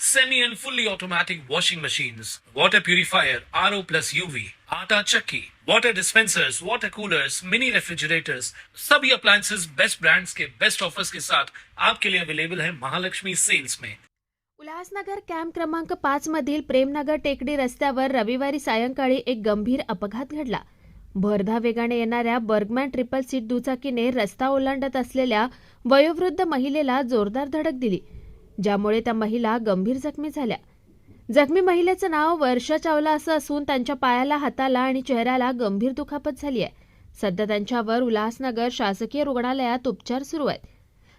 semi and fully automatic washing machines, water purifier, RO plus UV, आटा चक्की, water dispensers, water coolers, mini refrigerators, सभी appliances best brands के best offers के साथ आपके लिए अवेलेबल है महालक्ष्मी सेल्स में उल्हासनगर कॅम्प क्रमांक पाच मधील प्रेमनगर टेकडी रस्त्यावर रविवारी सायंकाळी एक गंभीर अपघात घडला. भरधा वेगाने येणाऱ्या बर्गमॅन ट्रिपल सीट दुचाकीने रस्ता ओलांडत असलेल्या वयोवृद्ध महिलेला जोरदार धडक दिली. ज्यामुळे त्या महिला गंभीर जखमी झाल्या. जखमी महिलेचं नाव वर्षा चावला असं असून त्यांच्या पायाला हाताला आणि चेहऱ्याला गंभीर दुखापत झाली आहे. सध्या त्यांच्यावर उल्हासनगर शासकीय रुग्णालयात उपचार सुरू आहेत.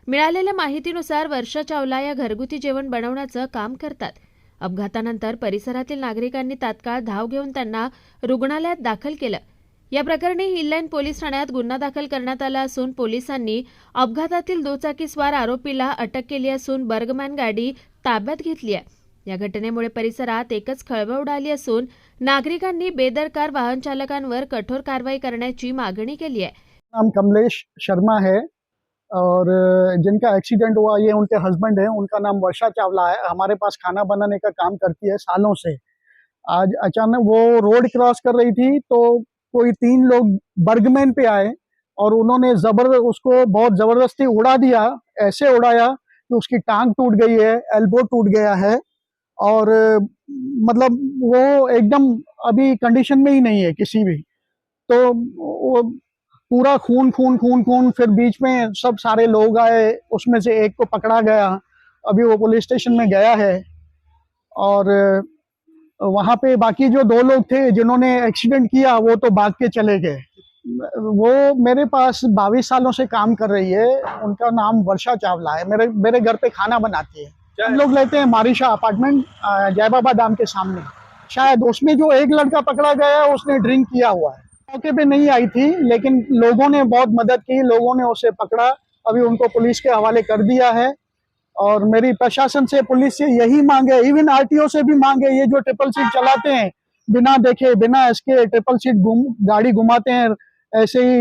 मिळालेल्या माहितीनुसार वर्षा चावला या घरगुती जेवण बनवण्याचं काम करतात. अपघातानंतर परिसरातील नागरिकांनी तात्काळ धाव घेऊन त्यांना रुग्णालयात दाखल केलं. या प्रकरणी हिललाईन पोलीस ठाण्यात गुन्हा दाखल करण्यात आला असून पोलिसांनी अपघातातील दुचाकीस्वार आरोपीला अटक केली असून बर्गमॅन गाडी ताब्यात घेतली आहे. या घटनेमुळे परिसरात एकच खळबळ उडाली असून नागरिकांनी बेदरकार वाहन चालकांवर कठोर कारवाई करण्याची मागणी केली आहे. नाम कमलेश शर्मा है और जिनका एक्सीडेंट हुआ, ये उनके हस्बैंड है। उनका नाम वर्षा चावला है। हमारे पास खाना बनाने का काम करती है सालों से। आज अचानक वो रोड क्रॉस कर रही थी तो कोई तीन लोग बर्गमैन पे आए और उन्होंने जबर, उसको बहुत ज़बरदस्ती उड़ा दिया, ऐसे उड़ाया कि उसकी टांग टूट गई है, एल्बो टूट गया है और मतलब वो एकदम अभी कंडीशन में ही नहीं है किसी भी। तो वो पूरा खून खून खून खून, फिर बीच में सब सारे लोग आए, उसमें से एक को पकड़ा गया, अभी वो पुलिस स्टेशन में गया है और वहाँ पे बाकी जो दो लोग थे जिन्होंने एक्सीडेंट किया वो तो भाग के चले गए। वो मेरे पास बाईस सालों से काम कर रही है। उनका नाम वर्षा चावला है। मेरे मेरे घर पे खाना बनाती है। हम लोग लेते हैं मारिशा अपार्टमेंट जय बाबा धाम के सामने। शायद उसमें जो एक लड़का पकड़ा गया है उसने ड्रिंक किया हुआ है। मौके पे नहीं आई थी लेकिन लोगों ने बहुत मदद की। लोगों ने उसे पकड़ा। अभी उनको पुलिस के हवाले कर दिया है। और मेरी प्रशासन से पुलिस से यही मांग है इवन आरटीओ से भी मांग है ये जो ट्रिपल सीट चलाते हैं बिना देखे बिना इसके ट्रिपल सीट घूम गाड़ी घुमाते हैं ऐसे ही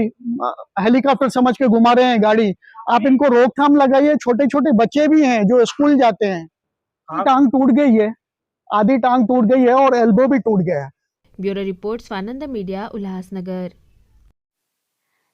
हेलीकॉप्टर समझ के घुमा रहे हैं गाड़ी। आप इनको रोकथाम लगाइए छोटे छोटे बच्चे भी हैं जो स्कूल जाते हैं। टांग टूट गई है आधी टांग टूट गई है और एल्बो भी टूट गया है। Bureau report Swanand media Ulhasnagar.